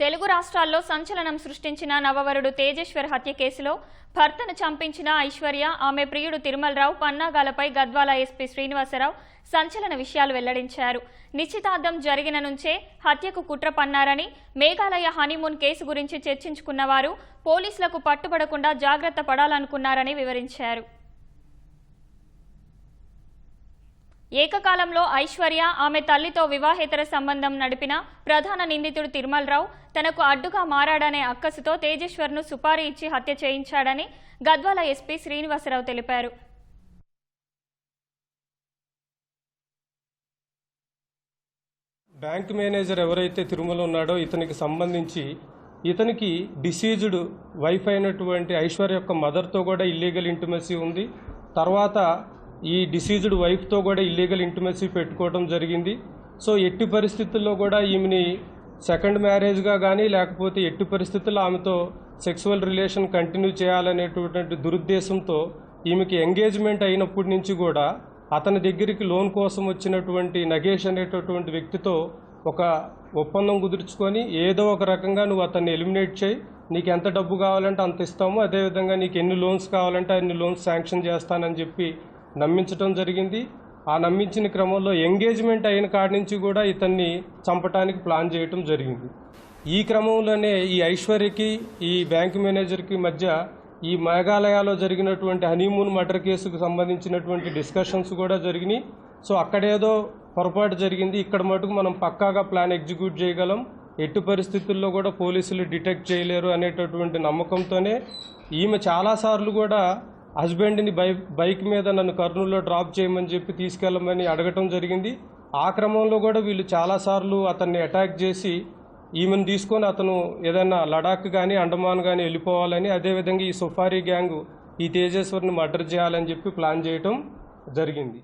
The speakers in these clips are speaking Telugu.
తెలుగు రాష్ట్రాల్లో సంచలనం సృష్టించిన నవవరుడు తేజేశ్వర్ హత్య కేసులో భర్తను చంపించిన ఐశ్వర్య ఆమె ప్రియుడు తిరుమలరావు పన్నాగాలపై గద్వాల ఎస్పీ శ్రీనివాసరావు సంచలన విషయాలు వెల్లడించారు. నిశ్చితార్థం జరిగిన నుంచే హత్యకు కుట్ర పన్నారని మేఘాలయ హనీమూన్ కేసు గురించి చర్చించుకున్న వారు పోలీసులకు పట్టుబడకుండా జాగ్రత్త పడాలనుకున్నారని వివరించారు. ఏకకాలంలో ఐశ్వర్య ఆమె తల్లితో వివాహేతర సంబంధం నడిపిన ప్రధాన నిందితుడు తిరుమలరావు తనకు అడ్డుగా మారాడనే అక్కసుతో తేజేశ్వర్ను సుపారీ ఇచ్చి హత్య చేయించాడని గద్వాల ఎస్పీ శ్రీనివాసరావు తెలిపారు. బ్యాంక్ మేనేజర్ ఎవరైతే తిరుమల ఉన్నాడో ఇతనికి సంబంధించి ఇతనికి డిసీజ్డ్ వైఫ్ అయినటువంటి ఐశ్వర్య యొక్క మదర్తో కూడా ఇల్లీగల్ ఇంటిమసీ ఉంది. తర్వాత ఈ డిసీజ్డ్ వైఫ్తో కూడా ఇల్లీగల్ ఇంటిమసీ పెట్టుకోవడం జరిగింది. సో ఎట్టి పరిస్థితుల్లో కూడా ఈమెని సెకండ్ మ్యారేజ్గా కానీ లేకపోతే ఎట్టి పరిస్థితుల్లో ఆమెతో సెక్సువల్ రిలేషన్ కంటిన్యూ చేయాలనేటువంటి దురుద్దేశంతో ఈమెకి ఎంగేజ్మెంట్ అయినప్పటి నుంచి కూడా అతని దగ్గరికి లోన్ కోసం వచ్చినటువంటి నగేష్ అనేటటువంటి వ్యక్తితో ఒక ఒప్పందం కుదుర్చుకొని ఏదో ఒక రకంగా నువ్వు అతన్ని ఎలిమినేట్ చేయి నీకు ఎంత డబ్బు కావాలంటే అంత ఇస్తాము అదేవిధంగా నీకు ఎన్ని లోన్స్ కావాలంటే అన్ని లోన్స్ శాంక్షన్ చేస్తానని చెప్పి నమ్మించడం జరిగింది. ఆ నమ్మించిన క్రమంలో ఎంగేజ్మెంట్ అయిన కాడి నుంచి కూడా ఇతన్ని చంపటానికి ప్లాన్ చేయటం జరిగింది. ఈ క్రమంలోనే ఈ ఐశ్వర్యకి ఈ బ్యాంక్ మేనేజర్కి మధ్య ఈ మేఘాలయాలో జరిగినటువంటి హనీమూన్ మర్డర్ కేసుకు సంబంధించినటువంటి డిస్కషన్స్ కూడా జరిగినాయి. సో అక్కడేదో పొరపాటు జరిగింది. ఇక్కడ మటుకు మనం పక్కాగా ప్లాన్ ఎగ్జిక్యూట్ చేయగలం. ఎట్టి పరిస్థితుల్లో కూడా పోలీసులు డిటెక్ట్ చేయలేరు అనేటటువంటి నమ్మకంతోనే ఈమె చాలాసార్లు కూడా హస్బెండ్ని బై బైక్ మీద నన్ను కర్నూలులో డ్రాప్ చేయమని చెప్పి తీసుకెళ్ళమని అడగటం జరిగింది. ఆ క్రమంలో కూడా వీళ్ళు చాలాసార్లు అతన్ని అటాక్ చేసి ఈమెను తీసుకొని అతను ఏదైనా లడాక్ కానీ అండమాన్ కానీ వెళ్ళిపోవాలని అదేవిధంగా ఈ సుఫారీ గ్యాంగ్ ఈ తేజేశ్వర్ని మర్డర్ చేయాలని చెప్పి ప్లాన్ చేయటం జరిగింది.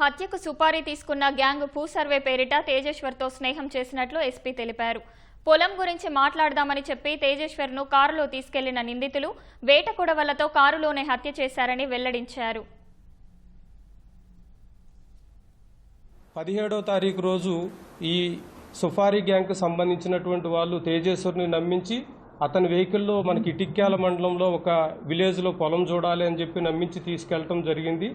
హత్యకు సుపారీ తీసుకున్న గ్యాంగ్ భూ సర్వే పేరిట తేజేశ్వర్తో స్నేహం చేసినట్లు ఎస్పీ తెలిపారు. పొలం గురించి మాట్లాడదామని చెప్పి తేజేశ్వర్ను కారులో తీసుకెళ్ళిన నిందితులు వేట కొడవలతో కారులోనే హత్య చేశారని వెల్లడించారు. పదిహేడో తారీఖు రోజు ఈ సుఫారీ గ్యాంగ్కు సంబంధించినటువంటి వాళ్ళు తేజేశ్వర్ని నమ్మించి అతని వెహికల్లో మనకి ఇటిక్యాల మండలంలో ఒక విలేజ్లో పొలం చూడాలి అని చెప్పి నమ్మించి తీసుకెళ్ళటం జరిగింది.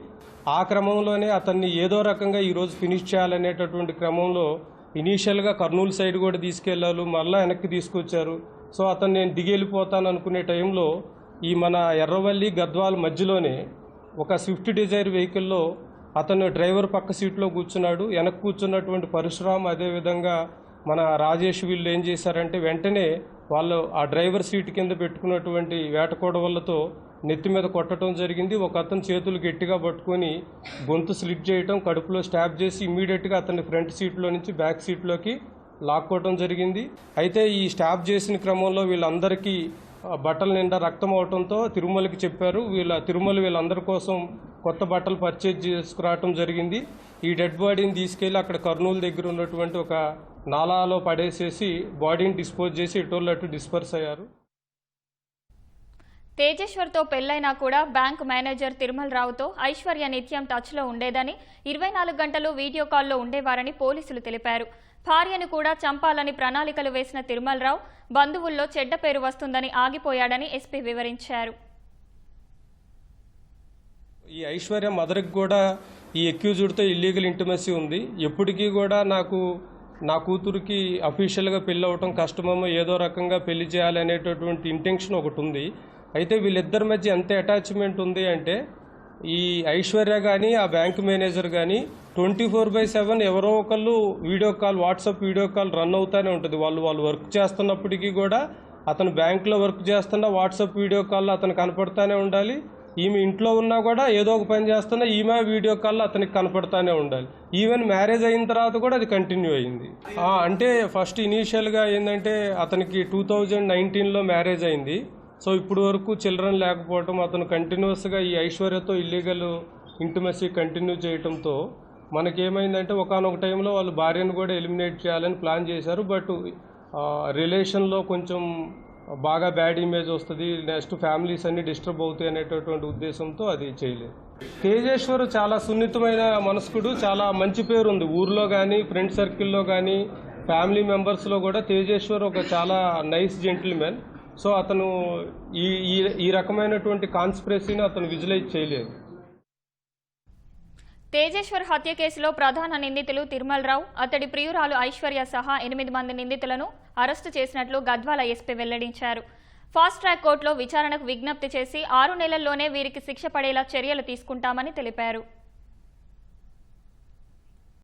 ఆ క్రమంలోనే అతన్ని ఏదో రకంగా ఈరోజు ఫినిష్ చేయాలనేటటువంటి క్రమంలో ఇనీషియల్గా కర్నూలు సైడ్ కూడా తీసుకెళ్ళారు మళ్ళీ వెనక్కి తీసుకొచ్చారు. సో అతను నేను దిగి వెళ్ళిపోతాను అనుకునే టైంలో ఈ మన ఎర్రవల్లి గద్వాల మధ్యలోనే ఒక స్విఫ్ట్ డిజైర్ వెహికల్లో అతను డ్రైవర్ పక్క సీట్లో కూర్చున్నాడు. వెనక్కి కూర్చున్నటువంటి పరశురామ్ అదేవిధంగా మన రాజేష్ వీళ్ళు ఏం చేశారంటే వెంటనే వాళ్ళు ఆ డ్రైవర్ సీట్ కింద పెట్టుకున్నటువంటి వేటకోడవలతో నెత్తి మీద కొట్టడం జరిగింది. ఒక అతను చేతులు గట్టిగా పట్టుకొని గొంతు స్లిప్ చేయటం కడుపులో స్టాప్ చేసి ఇమీడియట్గా అతన్ని ఫ్రంట్ సీట్లో నుంచి బ్యాక్ సీట్లోకి లాక్కోవటం జరిగింది. అయితే ఈ స్టాప్ చేసిన క్రమంలో వీళ్ళందరికీ బట్టలు బట్టల నిండా రక్తం అవటంతో తిరుమలకి చెప్పారు. వీళ్ళ తిరుమల వీళ్ళందరి కోసం కొత్త బట్టలు పర్చేజ్ చేసుకురావటం జరిగింది. ఈ డెడ్ బాడీని తీసుకెళ్ళి అక్కడ కర్నూలు దగ్గర ఉన్నటువంటి ఒక నాలాలో పడేసేసి బాడీని డిస్పోజ్ చేసి ఎటోళ్ళు డిస్పర్స్ అయ్యారు. తేజేశ్వర్తో పెళ్ళైనా కూడా బ్యాంక్ మేనేజర్ తిరుమల రావుతో ఐశ్వర్య నిత్యం టచ్లో ఉండేదని ఇరవై నాలుగు గంటలు వీడియో కాల్లో ఉండేవారని పోలీసులు తెలిపారు. భార్యను కూడా చంపాలని ప్రణాళికలు వేసిన తిరుమలరావు బంధువుల్లో చెడ్డ పేరు వస్తుందని ఆగిపోయాడని ఎస్పీ వివరించారు. ఈ ఐశ్వర్య మదర్కి కూడా ఈ ఎక్యూజ్డ్తో ఇల్లీగల్ ఇంటిమసీ ఉంది. ఎప్పటికీ కూడా నాకు నా కూతురికి అఫీషియల్గా పెళ్ళి అవ్వటం కష్టమేమో ఏదో రకంగా పెళ్ళి చేయాలి అనేటటువంటి ఇంటెన్షన్ ఒకటి ఉంది. అయితే వీళ్ళిద్దరి మధ్య ఎంత అటాచ్మెంట్ ఉంది అంటే ఈ ఐశ్వర్య కానీ ఆ బ్యాంక్ మేనేజర్ కానీ ట్వంటీ ఫోర్ బై సెవెన్ ఎవరో ఒకళ్ళు video call WhatsApp video call run అవుతూనే ఉంటుంది. వాళ్ళు వాళ్ళు వర్క్ చేస్తున్నప్పటికీ కూడా అతను బ్యాంకులో వర్క్ చేస్తున్న వాట్సాప్ వీడియో కాల్లో అతను కనపడతానే ఉండాలి. ఈమె ఇంట్లో ఉన్నా కూడా ఏదో ఒక పని చేస్తున్నా ఈమె వీడియో కాల్లో అతనికి కనపడతానే ఉండాలి. ఈవెన్ మ్యారేజ్ అయిన తర్వాత కూడా అది కంటిన్యూ అయింది. అంటే ఫస్ట్ ఇనీషియల్గా ఏంటంటే అతనికి టూ థౌజండ్ నైన్టీన్లో మ్యారేజ్ అయింది. సో ఇప్పుడు వరకు చిల్డ్రన్ లేకపోవటం అతను కంటిన్యూస్గా ఈ ఐశ్వర్యతో ఇల్లీగల్ ఇంటిమసీ కంటిన్యూ చేయటంతో మనకేమైందంటే ఒకనొక టైంలో వాళ్ళు భార్యను కూడా ఎలిమినేట్ చేయాలని ప్లాన్ చేశారు. బట్ రిలేషన్లో కొంచెం బాగా బ్యాడ్ ఇమేజ్ వస్తుంది నెక్స్ట్ ఫ్యామిలీస్ అన్ని డిస్టర్బ్ అవుతాయి అనేటటువంటి ఉద్దేశంతో అది చేయలేదు. తేజేశ్వర్ చాలా సున్నితమైన మనస్కుడు చాలా మంచి పేరు ఉంది. ఊర్లో కానీ ఫ్రెండ్ సర్కిల్లో కానీ ఫ్యామిలీ మెంబర్స్లో కూడా తేజేశ్వర్ ఒక చాలా నైస్ జెంటిల్మెన్. సో అతను ఈ ఈ ఈ రకమైనటువంటి కాన్స్పిరసీని అతను విజులైజ్ చేయలేదు. తేజేశ్వర్ హత్య కేసులో ప్రధాన నిందితులు తిరుమలరావు అతడి ప్రియురాలు ఐశ్వర్య సహా ఎనిమిది మంది నిందితులను అరెస్టు చేసినట్లు గద్వాల ఎస్పీ వెల్లడించారు. ఫాస్ట్ ట్రాక్ కోర్టులో విచారణకు విజ్ఞప్తి చేసి ఆరు నెలల్లోనే వీరికి శిక్ష పడేలా చర్యలు తీసుకుంటామని తెలిపారు.